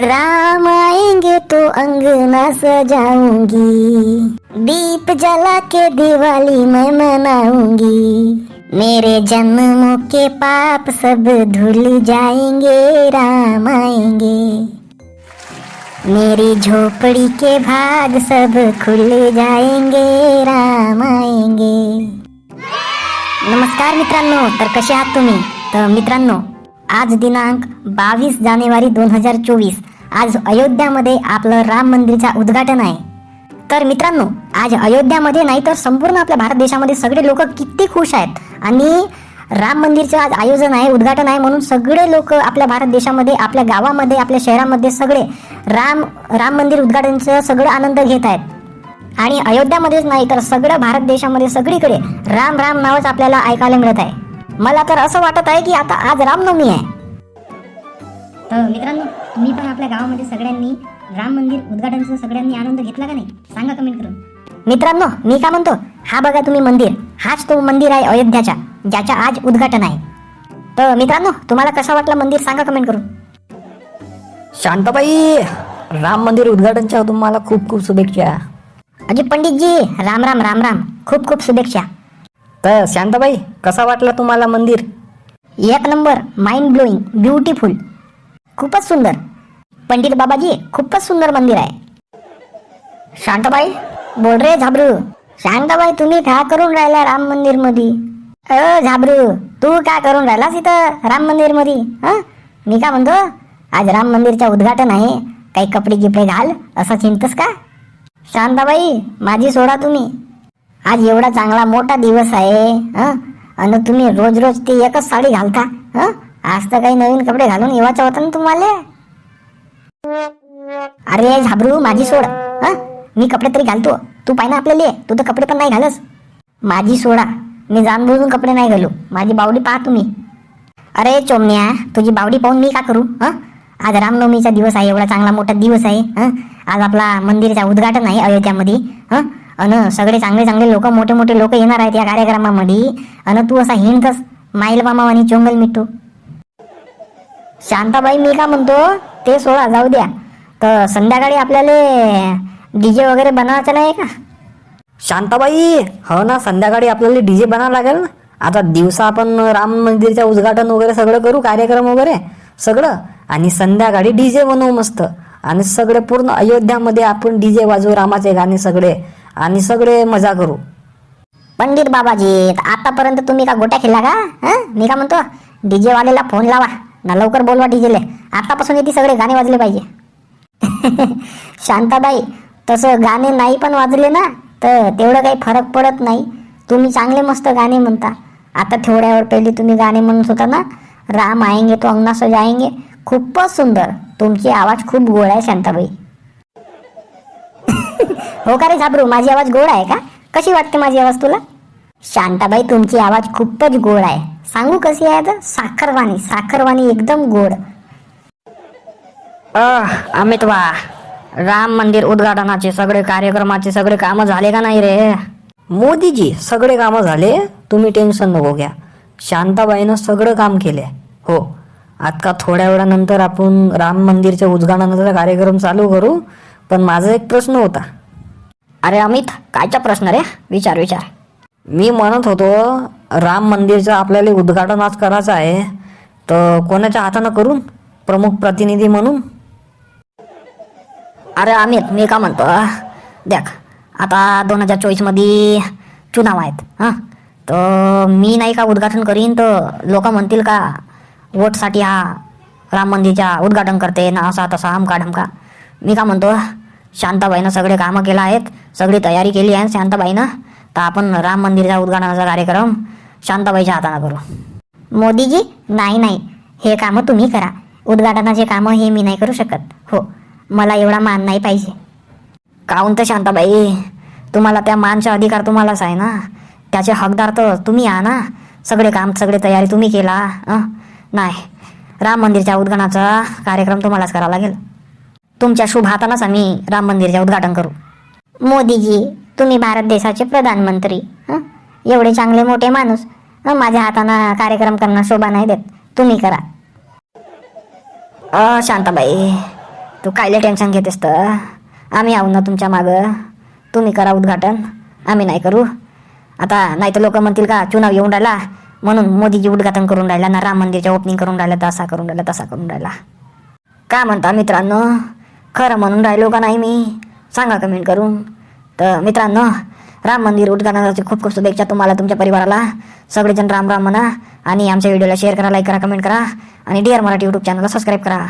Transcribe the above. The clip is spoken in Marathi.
राम आएंगे तो अंगना सजाऊंगी। दीप जला के दिवाली मैं मनाऊंगी। मेरे जन्मों के पाप सब धुल जाएंगे राम आएंगे। मेरी झोपड़ी के भाग सब खुल जाएंगे राम आएंगे। नमस्कार मित्रांनो तर कसे आहात तुम्ही? तर मित्रांनो आज दिनांक बावीस जानेवारी दोन हजार चोवीस आज अयोध्यामध्ये आपलं राम मंदिरचं उद्घाटन आहे. तर मित्रांनो आज अयोध्यामध्ये नाही तर संपूर्ण आपल्या भारत देशामध्ये सगळे लोक किती खुश आहेत. आणि राम मंदिरचं आज आयोजन आहे उद्घाटन आहे म्हणून सगळे लोक आपल्या भारत देशामध्ये आपल्या गावामध्ये आपल्या शहरामध्ये सगळे राम राम मंदिर उद्घाटनचं सगळं आनंद घेत आहेत. आणि अयोध्यामध्येच नाही तर सगळ्या भारत देशामध्ये सगळीकडे राम राम नावच आपल्याला ऐकायला मिळत आहे. मला तर असं वाटत आहे की आता आज रामनवमी आहे. तर मित्रांनो तुम्ही पण आपल्या गावामध्ये सगळ्यांनी राम मंदिर उद्घाटनचा सगळ्यांनी आनंद घेतला का नाही? सांगा कमेंट करून. मित्रांनो मी का म्हणतो? हा बघा तुम्ही मंदिर. हाच तो मंदिर आहे अयोध्याच्या ज्याच्या आज उद्घाटन आहे. तर मित्रांनो तुम्हाला कसं वाटलं मंदिर? सांगा कमेंट करून. शांताबाई राम मंदिर उद्घाटनच्या तुम्हाला खूप खूप शुभेच्छा. अजी पंडितजी राम राम राम राम. खूप खूप शुभेच्छा. तर शांताबाई कसा वाटला तुम्हाला मंदिर? एक नंबर माइंड ब्लोईंग ब्युटिफुल खूपच सुंदर. पंडित बाबाजी खूपच सुंदर मंदिर आहे. शांताबाई बोल रे झाबरू. शांताबाई तुम्ही का करून राहिला राम मंदिरमध्ये अ झाबरू तू का करून राहिलास इथं राम मंदिरमध्ये मी का म्हणतो आज राम मंदिरचं उद्घाटन आहे काही कपडे गिपडे घाल असं चिंतस का? शांताबाई माझी सोडा तुम्ही. आज एवढा चांगला मोठा दिवस आहे हं? आणि तुम्ही रोज रोज ती एकच साडी घालता हं? आज तर काही नवीन कपडे घालून येवायचं होतं ना तुम्हाला? अरे झाबरू माझी सोड. मी कपडे तरी घालतो. तू पाय ना आपल्याला. तू तर कपडे पण नाही घालस माझी सोडा. मी जाण बुजून कपडे नाही घालू. माझी बावडी पाहा तुम्ही. अरे चोमण्या तुझी बावडी पाहून मी का करू? हं? आज रामनवमीचा दिवस आहे. एवढा चांगला मोठा दिवस आहे. हं? आज आपला मंदिरचा उद्घाटन आहे अयोध्यामध्ये. हं? अन सगळे चांगले चांगले लोक मोठे मोठे लोक येणार आहेत या कार्यक्रमामध्ये. अन तू असा हिंडतस. माईल मामा आणि चोंगल मिठू शांताबाई मी का म्हणतो ते सोळा जाऊ द्या. तर संध्याकाळी आपल्याला डीजे वगैरे बनवायचं नाही का? शांताबाई हो ना संध्याकाळी आपल्याला डीजे बनावं लागेल ना. आता दिवसा आपण राम मंदिरचं उद्घाटन वगैरे सगळं करू कार्यक्रम वगैरे सगळं. आणि संध्याकाळी डीजे बनवू मस्त. आणि सगळे पूर्ण अयोध्यामध्ये आपण डीजे वाजवू रामाचे गाणे सगळे. आणि सगळे मजा करू. पंडित बाबाजी आतापर्यंत तुम्ही का गोट्या खेळला का? हं? मी का म्हणतो डीजे वालेला फोन लावा. ना लवकर बोलवा डीजेले. आतापासून येते सगळे गाणे वाजले पाहिजे. शांताबाई तसं गाणे नाही पण वाजले ना तर तेवढं काही फरक पडत नाही. तुम्ही चांगले मस्त गाणे म्हणता. आता थोड्या वेळ तुम्ही गाणे म्हणत होता ना राम आएंगे तो अंगना सजाएंगे. खूपच सुंदर. तुमची आवाज खूप गोड आहे शांताबाई. हो का रे झाबरू माझी आवाज गोड आहे का? कशी वाटते माझी आवाज तुला? शांताबाई तुमची आवाज खूपच गोड आहे. सांगू कशी आहे तर? साखरवाणी. साखरवाणी एकदम गोड. अमित वा राम मंदिर उद्घाटनाचे सगळे कार्यक्रमाचे सगळे कामं झाले का नाही रे? मोदीजी सगळे कामं झाले? तुम्ही टेन्शन नको घ्या. शांताबाईनं सगळं काम केले हो. आता थोड्या वेळानंतर आपण राम मंदिरच्या उद्घाटनाचा कार्यक्रम चालू करू. पण माझा एक प्रश्न होता. अरे अमित कायचा प्रश्न रे? विचार विचार. मी म्हणत होतो राम मंदिरचं आपल्याला उद्घाटन आज करायचं आहे. तर कोणाच्या हातानं करून? प्रमुख प्रतिनिधी म्हणून. अरे अमित मी का म्हणतो? देख आता दोन हजार चोवीसमध्ये चुनाव आहेत हां? तर मी नाही का उद्घाटन करीन? तर लोक म्हणतील का वोटसाठी हा राम मंदिरच्या उद्घाटन करते ना असा तसा हमका ढमका? मी का म्हणतो शांताबाईनं सगळे कामं केलं आहेत सगळी तयारी केली आहे शांताबाईनं. तर आपण राम मंदिरच्या उद्घाटनाचा कार्यक्रम शांताबाईच्या हाताने करू. मोदीजी नाही नाही. हे कामं तुम्ही करा. उद्घाटनाचे कामं हे मी नाही करू शकत. हो मला एवढा मान नाही पाहिजे. काहून तर शांताबाई? तुम्हाला त्या मानचा अधिकार तुम्हालाच आहे ना? त्याचे हकदार तर तुम्ही आ ना? सगळे काम सगळे तयारी तुम्ही केला नाही. राम मंदिरच्या उद्घाटनाचा कार्यक्रम तुम्हालाच करावा लागेल. तुमच्या शुभ हातालाच आम्ही राम मंदिरचे उद्घाटन करू. मोदीजी तुम्ही भारत देशाचे प्रधानमंत्री. एवढे चांगले मोठे माणूस माझ्या हातानं कार्यक्रम करणं शोभा नाही देत. तुम्ही करा. अ शांताबाई तू कायले टेन्शन घेतेस तर? आम्ही आहो ना तुमच्या मागं. तुम्ही करा उद्घाटन. आम्ही नाही करू. आता नाही तर लोक म्हणतील का चुनाव येऊन राहिला. म्हणून मोदीजी उद्घाटन करून राहिला ना राम मंदिरच्या ओपनिंग करून राहिला तसा करून राहिला तसा करून राहिला. का म्हणता मित्रांनो? खरं म्हणून राहिलो का नाही मी? सांगा कमेंट करून. तर मित्रांनो राम मंदिर उद्घाटनाची खूप खूप शुभेच्छा तुम्हाला तुमच्या परिवाराला. सगळेजण राम राम म्हणा. आणि आमच्या व्हिडिओला शेअर करा लाईक करा कमेंट करा. आणि डिअर मराठी यूट्यूब चॅनलला सबस्क्राईब करा.